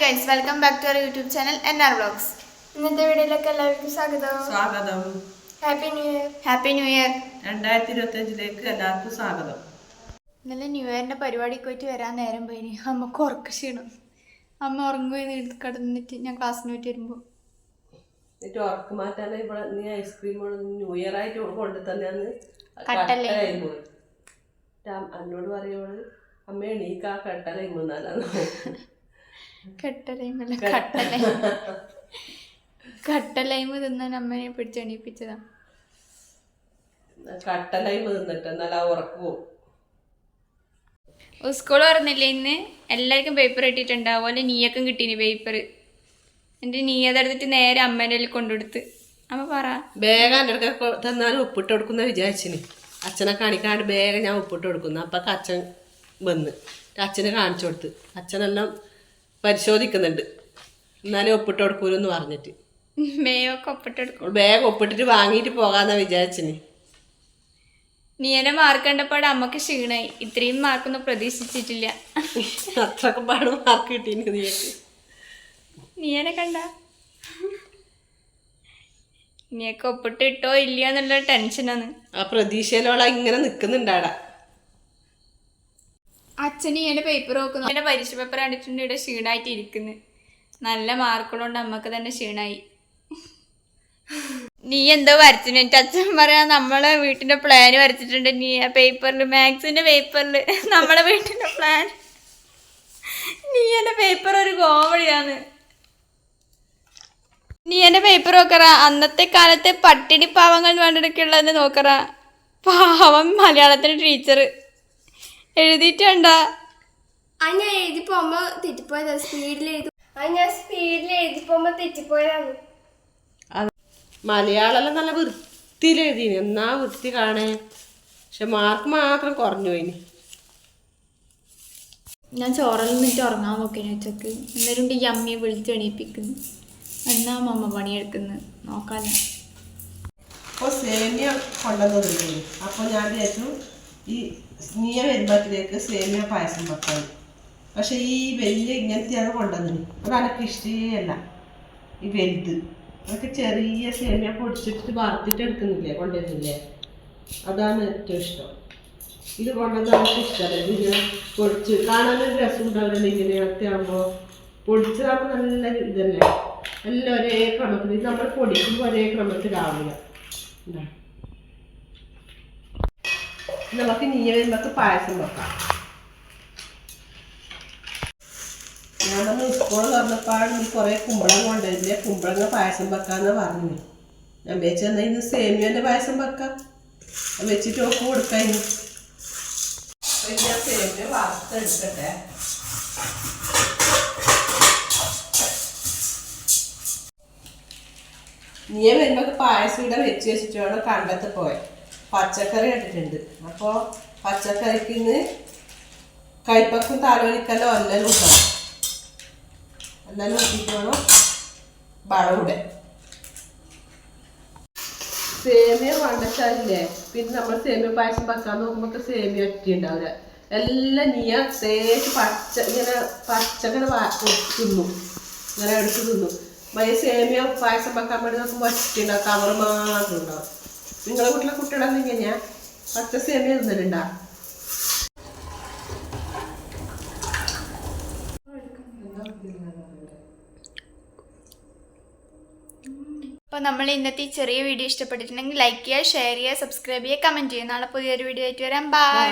Guys welcome back to our YouTube channel N R vlogs ഇന്നത്തെ വീഡിയോയിലേക്ക് എല്ലാവർക്കും സ്വാഗതം. സ്വാഗതം. Happy new year happy new year രണ്ടായിരത്തി ഇരുപത്തി അഞ്ചിലേക്ക് എല്ലാവർക്കും സ്വാഗതം. ഇന്നലെ ന്യൂ ഇയറിന്റെ പരിപാടി പോയിട്ട് വരാൻ നേരം പോയി അമ്മയ്ക്ക് ഉറക്ക ക്ഷീണം. അമ്മ ഉറങ്ങുപോയി കിടന്നിട്ട് ഞാൻ ക്ലാസ്സിന് പോയിട്ട് വരുമ്പോൾ എന്നിട്ട് ഉറക്ക മാറ്റാൻ ഇവിടെ നീ ഐസ്ക്രീം ന്യൂ ഇയർ ആയിട്ട് കൊണ്ടു തന്നെയാണ്. കട്ടല്ലേ പോയി എന്നോട് പറയുമ്പോൾ അമ്മ എണീക്കാ കട്ടലായി കട്ടല ഇമ്മുന്നാലാണ് കട്ടലൈമല്ല കട്ടലൈ കട്ടലൈമ്. തിന്നാൻ അമ്മനെ പിടിച്ച് കട്ടലൈമ് തിന്നിട്ട് എന്നാൽ ആ ഉറക്ക് പോവും. സ്കൂൾ പറഞ്ഞില്ലേ ഇന്ന്? എല്ലാവർക്കും പേപ്പർ കിട്ടിയിട്ടുണ്ട് അതുപോലെ നീയക്കും കിട്ടീനി പേപ്പർ എന്നിട്ട് നീ അതെടുത്തിട്ട് നേരെ അമ്മേന്റെ കയ്യിൽ കൊണ്ടുകൊടുത്ത്. അമ്മ പറ. വേഗം എന്റെ അടുക്ക തന്നാലും ഉപ്പിട്ട് കൊടുക്കുന്ന വിചാരിച്ചിന്. അച്ഛനെ കാണിക്കാണ്ട് വേഗം ഞാൻ ഉപ്പിട്ട് കൊടുക്കുന്നു. അപ്പം അച്ഛൻ വന്ന്. അച്ഛനെ കാണിച്ചു കൊടുത്ത്. അച്ഛനെല്ലാം പരിശോധിക്കുന്നുണ്ട്. എന്നാലും ഒപ്പിട്ട് കൊടുക്കൂലെന്ന് പറഞ്ഞിട്ട്. മേയൊക്കെ വേഗം ഒപ്പിട്ടിട്ട് വാങ്ങിയിട്ട് പോകാന്നാ വിചാരിച്ചിന്. നീ എന്നെ മാർക്ക് കണ്ടപ്പോ അമ്മയ്ക്ക് ക്ഷീണായി. ഇത്രയും മാർക്കൊന്നും പ്രതീക്ഷിച്ചിട്ടില്ല. അത്രയ്ക്ക് പാട് മാർക്ക് കിട്ടീന് നീക്ക് നീ എന്നെ കണ്ട? നീയൊക്കെ ഒപ്പിട്ട് ഇട്ടോ ഇല്ല എന്നുള്ള ടെൻഷനാണ്. ആ പ്രതീക്ഷയിലോളാ ഇങ്ങനെ നിൽക്കുന്നുണ്ടാടാ അച്ഛന് എന്റെ പേപ്പർ നോക്കുന്നു എന്റെ പരീക്ഷ പേപ്പർ കണ്ടിട്ടുണ്ട് ഇവിടെ ക്ഷീണായിട്ട് ഇരിക്കുന്നു. നല്ല മാർക്കുള്ളതുകൊണ്ട് അമ്മയ്ക്ക് തന്നെ ക്ഷീണായി. നീ എന്തോ വരച്ചിന്? എന്റെ അച്ഛൻ പറയാ നമ്മളെ വീട്ടിന്റെ പ്ലാൻ വരച്ചിട്ടുണ്ട്. നീ ആ പേപ്പറിൽ മാത്സിന്റെ പേപ്പറിൽ നമ്മളെ വീട്ടിന്റെ പ്ലാൻ നീ എന്റെ പേപ്പർ ഒരു കോമഡിയാണ് നീ എന്റെ പേപ്പർ നോക്കറ. അന്നത്തെ കാലത്തെ പട്ടിണി പാവങ്ങൾ വേണ്ടിടക്കുള്ളതെന്ന് നോക്കറ. പാവം മലയാളത്തിന്റെ ടീച്ചർ എഴുതിയിട്ടുണ്ടാ. അത് ഞാൻ എഴുതി പോകുമ്പോ തെറ്റിപ്പോയതാ സ്പീഡിൽ എഴുതി അത് ഞാൻ സ്പീഡിൽ എഴുതി പോകുമ്പോ തെറ്റിപ്പോയതാണ്. മലയാളം നല്ല വൃത്തിയിൽ എഴുതിന്. എന്നാ വൃത്തി കാണേ? പക്ഷെ മാർക്ക് മാത്രം കുറഞ്ഞു പോയിന്. ഞാൻ ചോറിൽ നിന്നിട്ട് ഉറങ്ങാൻ നോക്കിന് ഉച്ചയ്ക്ക്. അന്നേരം ഈ അമ്മയെ വിളിച്ച് എണീപ്പിക്കുന്നു. എന്നാ അമ്മ പണിയെടുക്കുന്നു? നോക്കാനോ അപ്പോൾ സേമിയ കൊണ്ടുവന്നു അപ്പോൾ ഞാൻ വിചാരിച്ചു ഈ നീയ വരുമ്പോഴത്തേക്ക് സേമിയ പായസം വെക്കാൻ. പക്ഷെ ഈ വലിയ ഇങ്ങനത്തെയാണ് കൊണ്ടുവന്നത്. അത് എനിക്ക് ഇഷ്ടമല്ല ഈ വലുത്. അതൊക്കെ ചെറിയ സേമിയ പൊടിച്ചിട്ട് വറുത്തിട്ട് എടുക്കുന്നില്ലേ? കൊണ്ടുവരുന്നില്ലേ? അതാണ് ഏറ്റവും ഇഷ്ടം. ഇത് കൊണ്ടുവന്ന് നമുക്ക് ഇഷ്ടമല്ല ഇതിങ്ങനെ പൊടിച്ച് കാണാനൊരു രസം ഉണ്ടാവില്ല ഇങ്ങനെയൊക്കെ ആകുമ്പോൾ പൊടിച്ചതാകുമ്പോൾ നല്ല ഇതല്ലേ? എല്ലാം ഒരേ ക്രമത്തിൽ. ഇത് നമ്മൾ പൊടിക്കുമ്പോൾ ഒരേ ക്രമത്തിലാവില്ല. ഇതാ. നമുക്ക് നീ വരുമ്പോൾ പായസം വെക്കാം ഞാനന്ന് സ്കൂൾ തുറന്നപ്പാട് നീ കുറേ കുമ്പളം കൊണ്ടുവരില്ലേ കുമ്പളങ്ങ പായസം വെക്കാന്ന് പറഞ്ഞു ഞാൻ വെച്ചെന്നാ ഇന്ന് സേമിയന്റെ പായസം വെക്കാം വെച്ചിട്ട് ഒക്കെ കൊടുക്കാം ഇനി ഞാൻ സേമിയ വറുത്തെടുക്കട്ടെ നീ വരുമ്പോ പായസം ഇവിടെ വെച്ച് വെച്ചിട്ട് വേണം കണ്ടത്ത് പച്ചക്കറി ഇട്ടിട്ടുണ്ട് അപ്പോൾ പച്ചക്കറിക്ക് ഇന്ന് കൈപ്പക്കും താലോലിക്കല്ലോ എല്ലാം കൂട്ടണം. എല്ലാം കൂട്ടിയിട്ട് വേണം വളവിടെ സേമിയ വണ്ടച്ചാലില്ലേ പിന്നെ നമ്മൾ സേമിയ പായസം വെക്കാൻ നോക്കുമ്പോൾ സേമിയ ഒറ്റ ഉണ്ടാവില്ല എല്ലാം നീയ തേച്ച് പച്ച ഇങ്ങനെ പച്ചക്കറി തിന്നു. ഇങ്ങനെ എടുത്ത് തിന്നു. മയ സേമിയ പായസം വെക്കാൻ വേണ്ടി നോക്കുമ്പോൾ ഒറ്റ ഉണ്ടാവും. കവർ മാത്രം ഉണ്ടാവും. നിങ്ങളെ വീട്ടിലെ കുട്ടികളെന്ന് ഇങ്ങനെയാ പച്ച സേമിയ തിന്നലുണ്ടാ അപ്പോൾ നമ്മൾ ഇന്നത്തെ ഈ ചെറിയ വീഡിയോ ഇഷ്ടപ്പെട്ടിട്ടുണ്ടെങ്കിൽ ലൈക്ക് ചെയ്യുക ഷെയർ ചെയ്യുക സബ്സ്ക്രൈബ് ചെയ്യുക. കമന്റ് ചെയ്യുക നാളെ പുതിയൊരു വീഡിയോ ആയിട്ട് വരാം. ബൈ.